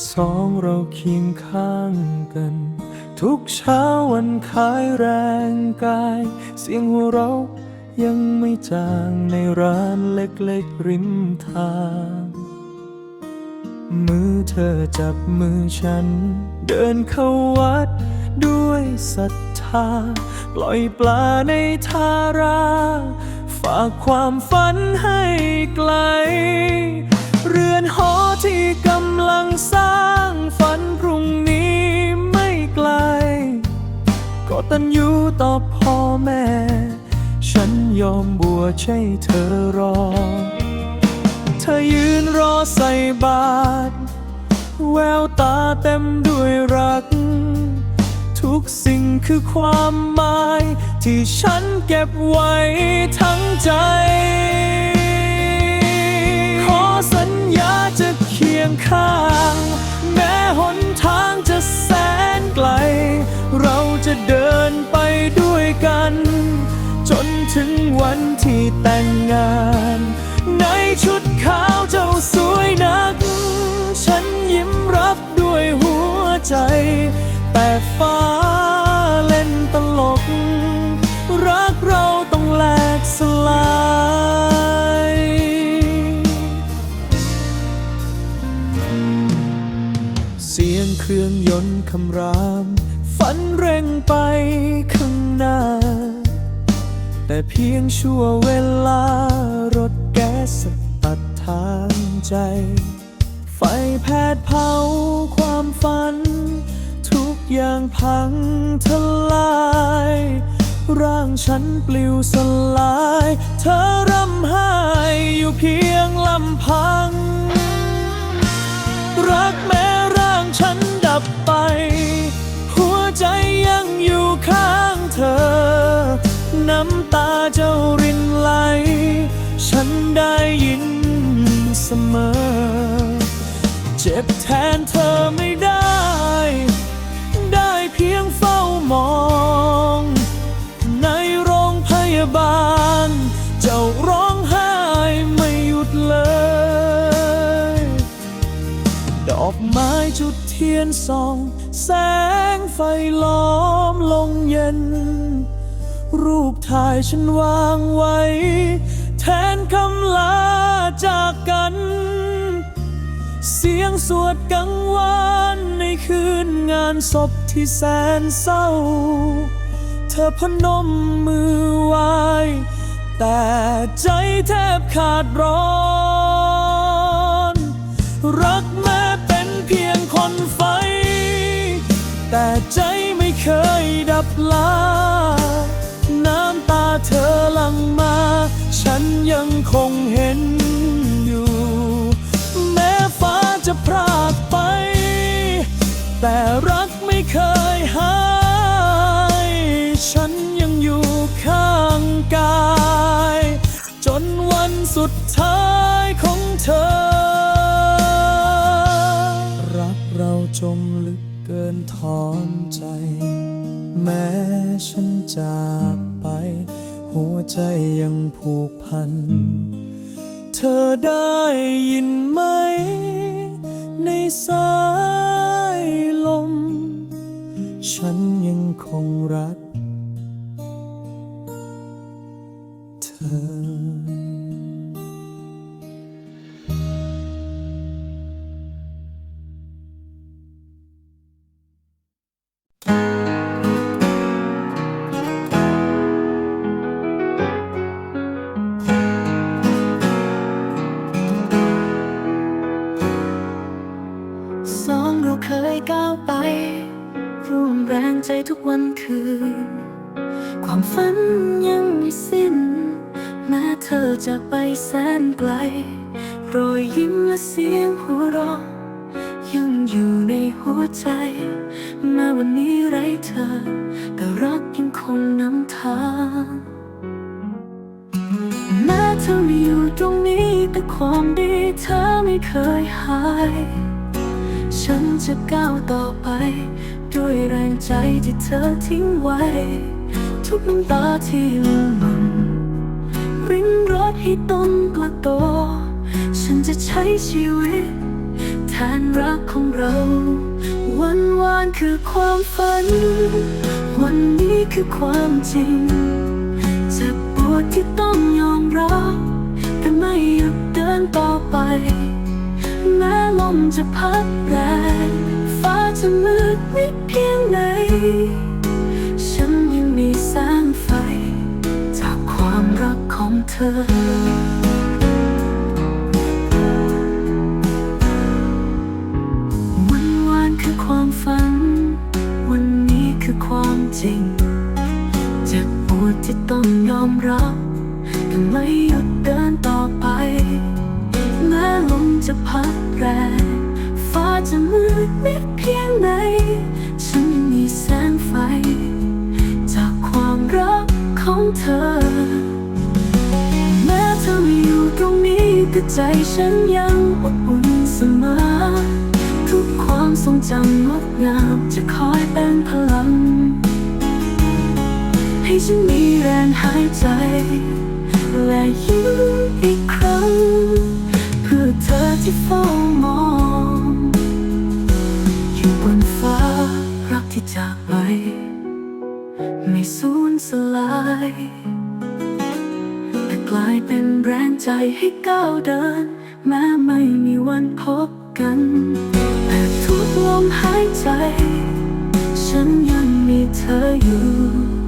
สองเราเคียงข้างกัน ทุกเช้าวันคายแรงกาย เสียงหัวเราะยังไม่จางในร้านเล็กๆริมทาง มือเธอจับมือฉัน เดินเข้าวัดด้วยศรัทธา ปล่อยปลาในทารา ฝากความฝันให้ไกล เรือนหอที่กำลังสร้างฝันพรุ่งนี้ไม่ไกล ก็ตันอยู่ต่อพ่อแม่ ฉันยอมบัวให้เธอรอ เธอยืนรอใส่บาตรแววตาเต็มด้วยรัก ทุกสิ่งคือความหมาย ที่ฉันเก็บไว้ทั้งใจ ยงข้าง แม้หนทางจะแสนไกล เราจะเดินไปด้วยกัน จนถึงวันที่แต่งงาน ในชุดขาวเจ้าสวยนัก ฉันยิ้มรับด้วยหัวใจ แต่ เครื่องยนต์คำราม ฝันเร่งไปข้างหน้า แต่เพียงชั่วเวลารถแก๊สตัดทางใจ ไฟแผดเผาความฝัน ทุกอย่างพังทลาย ร่างฉันปลิวสลาย เธอร่ำไห้อยู่เพียงลำพัง ฉันได้ยินเสมอ เจ็บแทนเธอไม่ได้ ได้เพียงเฝ้ามอง ในโรงพยาบาล เจ้าร้องไห้ไม่หยุดเลย ดอกไม้จุดเทียนส่อง แสงไฟล้อมลงเย็น รูปถ่ายฉันวางไว้ งานศพที่แสนเศร้า เธอพนมมือไหวแต่ใจแทบขาดร้อน รักแม้เป็นเพียงคนไฟ แต่ใจไม่เคยดับลา น้ำตาเธอหลั่งมา ฉันยังคงเห็น แต่รักไม่เคยหาย ฉันยังอยู่ข้างกาย จนวันสุดท้ายของเธอ รักเราจมลึกเกินถอนใจ แม้ฉันจากไป หัวใจยังผูกพัน เธอได้ยินไหม ในสาย ฉันยังคงรักเธอสองเราเคยก้าวไป ร่วมแรงใจทุกวันคืนความฝันยังไม่สิ้น แม้เธอจากไปแสนไกล รอยยิ้มและเสียงหัวเราะยังอยู่ในหัวใจ แม้วันนี้ไร้เธอ แต่รักยังคงนำทางแม้เธอไม่อยู่ตรงนี้ แต่ความดีเธอไม่เคยหาย ฉันจะก้าวต่อไป ด้วยแรงใจที่เธอทิ้งไว้ ทุกน้ำตาที่หล่นริมรถให้ต้นกล้าโต ฉันจะใช้ชีวิตแทนรักของเรา วันวานคือความฝัน วันนี้คือความจริงเจ็บปวดที่ต้องยอมรับแต่ไม่หยุดเดินต่อไป แม้ลมจะพัดแรง จะมืดมิดเพียงไหน ฉันยังมีแสงไฟ จากความรักของเธอ วันวานคือความฝัน วันนี้คือความจริง เจ็บปวดที่ต้องยอมรับแต่ไม่หยุดเดินต่อไปแม้ลมจะพัดแรงฟ้าจะมืดมิด พียงไหน ฉันมีแสงไฟ จากความรักของเธอ แม้เธอไม่อยู่ตรงนี้แต่ใจฉันยังอบอุ่นเสมอ ทุกความทรงจำงดงามจะคอยเป็นพลัง ให้ฉันมีแรงหายใจ และยิ้มอีกครั้ง เพื่อเธอที่เฝ้า ใจให้ก้าวเดิน แม้ไม่มีวันพบกันแต่ทุกลมหายใจ ฉันยังมีเธออยู่